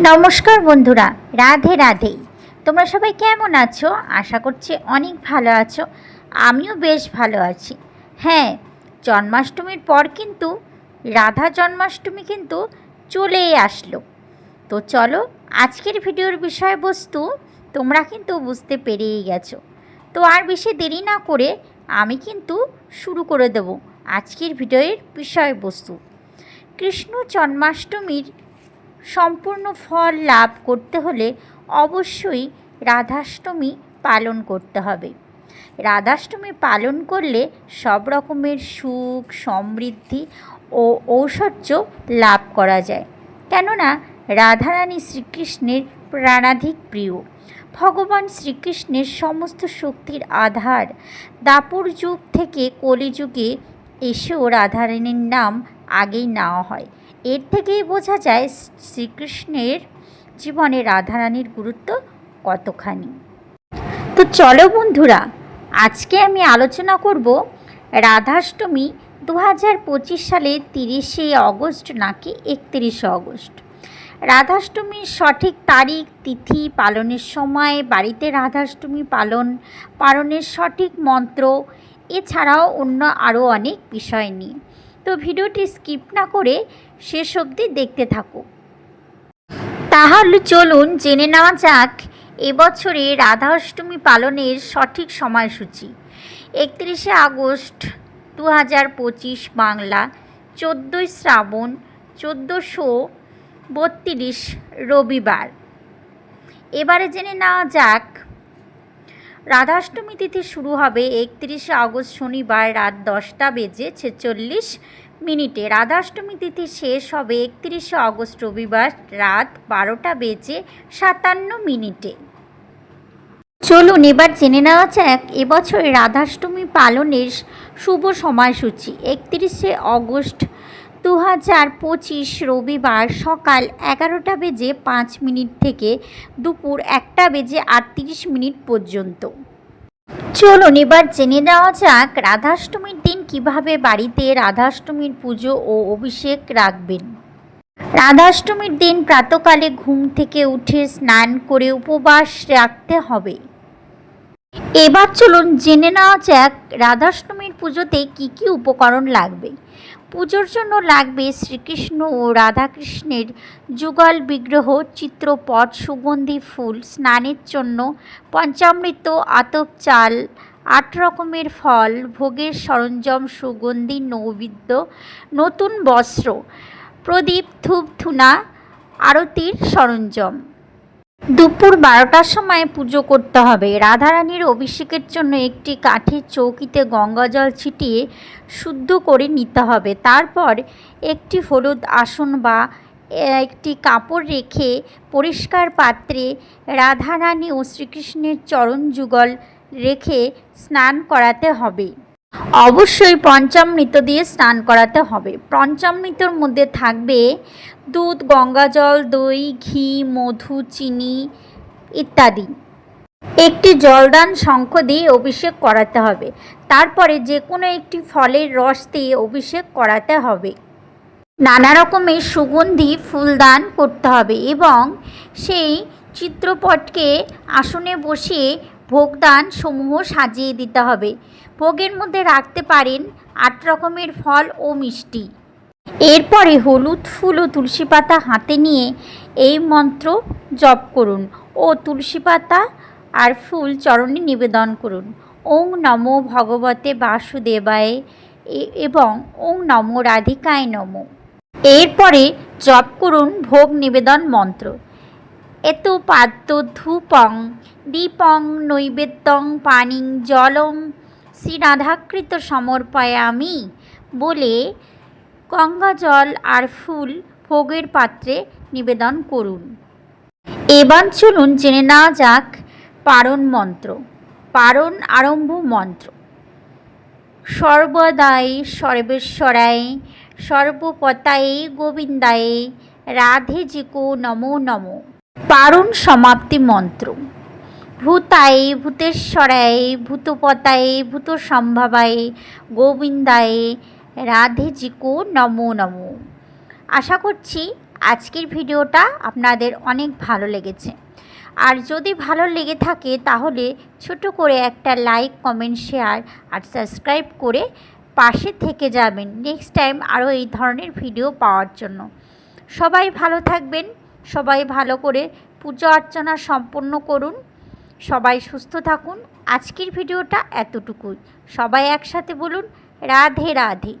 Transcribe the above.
নমস্কার বন্ধুরা, রাধে রাধে। তোমরা সবাই কেমন আছো? আশা করছি অনেক ভালো আছো, আমিও বেশ ভালো আছি। হ্যাঁ জন্মাষ্টমীর পর কিন্তু, রাধা জন্মাষ্টমী কিন্তু চলেই আসলো। তো চলো, আজকের ভিডিওর বিষয়বস্তু তোমরা কিন্তু বুঝতে পেরেই গেছো। তো আর বেশি দেরি না করে আমি কিন্তু শুরু করে দেব আজকের ভিডিওর বিষয়বস্তু। কৃষ্ণ জন্মাষ্টমীর সম্পূর্ণ ফল লাভ করতে হলে অবশ্যই রাধাষ্টমী পালন করতে হবে। রাধাষ্টমী পালন করলে সব রকমের সুখ, সমৃদ্ধি ও ঐশ্বর্য লাভ করা যায়। কেননা রাধারানী শ্রীকৃষ্ণের প্রাণাধিক প্রিয়। ভগবান শ্রীকৃষ্ণের সমস্ত শক্তির আধার। দাপর যুগ থেকে কলিযুগে এসেও রাধারানীর নাম আগেই নেওয়া হয়। এর থেকেই বোঝা যায় শ্রীকৃষ্ণের জীবনে রাধারানীর গুরুত্ব কতখানি। তো চলো বন্ধুরা, আজকে আমি আলোচনা করব রাধাষ্টমী দু হাজার পঁচিশ সালে তিরিশে অগস্ট নাকি একত্রিশে অগস্ট। রাধাষ্টমীর সঠিক তারিখ, তিথি, পালনের সময়, বাড়িতে রাধাষ্টমী পালন, পালনের সঠিক মন্ত্র, এছাড়াও অন্য আরও অনেক বিষয় নিয়ে। তো ভিডিওটি স্কিপ না করে শেষ অবধি দেখতে থাকো। তাহলে চলুন জেনে নেওয়া যাক, এবছরে রাধাষ্টমী পালনের সঠিক সময়সূচি। একত্রিশে আগস্ট দু হাজার পঁচিশ বাংলা, চোদ্দোই শ্রাবণ, চোদ্দোশো বত্রিশ রবিবার। এবারে জেনে নেওয়া যাক, রাধাষ্টমী তিথি শুরু হবে একত্রিশে আগস্ট শনিবার রাত দশটা বেজে ছেচল্লিশ মিনিটে রাধাষ্টমী তিথি শেষ হবে একত্রিশে আগস্ট রবিবার রাত বারোটা বেজে সাতান্ন মিনিটে। চলুন এবার জেনে নেওয়া যাক, এবছর রাধাষ্টমী পালনের শুভ সময়সূচি। একত্রিশে অগস্ট দু হাজার পঁচিশ রবিবার সকাল এগারোটা বেজে পাঁচ মিনিট থেকে দুপুর একটা বেজে আটত্রিশ মিনিট পর্যন্ত। চলুন, এবার জেনে নেওয়া যাক রাধাষ্টমীর দিন কীভাবে বাড়িতে রাধাষ্টমীর পুজো ও অভিষেক রাখবেন। রাধাষ্টমীর দিন প্রাতকালে ঘুম থেকে উঠে স্নান করে উপবাস রাখতে হবে। এবার চলুন জেনে নেওয়া যাক রাধাষ্টমীর পুজোতে কি কি উপকরণ লাগবে। পুজোর জন্য লাগবে শ্রীকৃষ্ণ ও রাধাকৃষ্ণের যুগল বিগ্রহ, চিত্রপট, সুগন্ধি ফুল, স্নানের জন্য পঞ্চামৃত, আতপ চাল, আট রকমের ফল, ভোগের সরঞ্জাম, সুগন্ধি, নৈবেদ্য, নতুন বস্ত্র, প্রদীপ ধূপ আরতির সরঞ্জাম। দুপুর বারোটার সময় পুজো করতে হবে। রাধারানীর অভিষেকের জন্য একটি কাঠের চৌকিতে গঙ্গাজল ছিটিয়ে শুদ্ধ করে নিতে হবে। তারপর একটি হলুদ আসন বা একটি কাপড় রেখে পরিষ্কার পাত্রে রাধারানী ও শ্রীকৃষ্ণের চরণ যুগল রেখে স্নান করাতে হবে। অবশ্যই পঞ্চামৃত দিয়ে স্নান করাতে হবে। পঞ্চামৃতর মধ্যে থাকবে দুধ গঙ্গাজল দই, ঘি, মধু, চিনি ইত্যাদি। একটি জলদান শঙ্খ দিয়ে অভিষেক করাতে হবে। তারপরে যে কোনো একটি ফলের রস দিয়ে অভিষেক করাতে হবে। নানা রকমের সুগন্ধি, ফুলদান করতে হবে এবং সেই চিত্রপটকে আসনে বসিয়ে ভোগদান সমূহ সাজিয়ে দিতে হবে। ভোগের মধ্যে রাখতে পারেন আট রকমের ফল ও মিষ্টি। এরপরে হলুদ ফুল ও তুলসী পাতা হাতে নিয়ে এই মন্ত্র জপ করুন ও তুলসী পাতা আর ফুল চরণে নিবেদন করুন। ওং নমো ভগবতে বাসুদেবায় এবং ওং নমো রাধিকায় নমো। এরপরে জপ করুন ভোগ নিবেদন মন্ত্র। এত পাদ্য ধূপং, দীপং, নৈবেদ্যং, পানিং, জলং শ্রী রাধাকৃত সমর্পয়ামি বলে গঙ্গা জল আর ফুল ভোগের পাত্রে নিবেদন করুন। এবার চলুন জেনে নেওয়া যাক পারণ মন্ত্র। পারণ আরম্ভ মন্ত্র। সর্বদাই সর্বেশ্বরায়, সর্বপতায়ে গোবিন্দায়ে, রাধে জিকো নমো নমো। পারণ সমাপ্তি মন্ত্র। ভূতায়ে ভূতেশ্বরায়, ভূতপতায়ে ভূত সম্ভাবায় গোবিন্দায়ে রাধে জিকো নমো নমো। আশা করছি আজকের ভিডিওটা আপনাদের অনেক ভালো লেগেছে। আর যদি ভালো লেগে থাকে তাহলে ছোট করে একটা লাইক, কমেন্ট, শেয়ার আর সাবস্ক্রাইব করে পাশে থেকে যাবেন নেক্সট টাইম আরও এই ধরনের ভিডিও পাওয়ার জন্য। সবাই ভালো থাকবেন, সবাই ভালো করে পুজো অর্চনা সম্পন্ন করুন, সবাই সুস্থ থাকুন। আজকের ভিডিওটা এতটুকুই। সবাই একসাথে বলুন রাধে রাধে।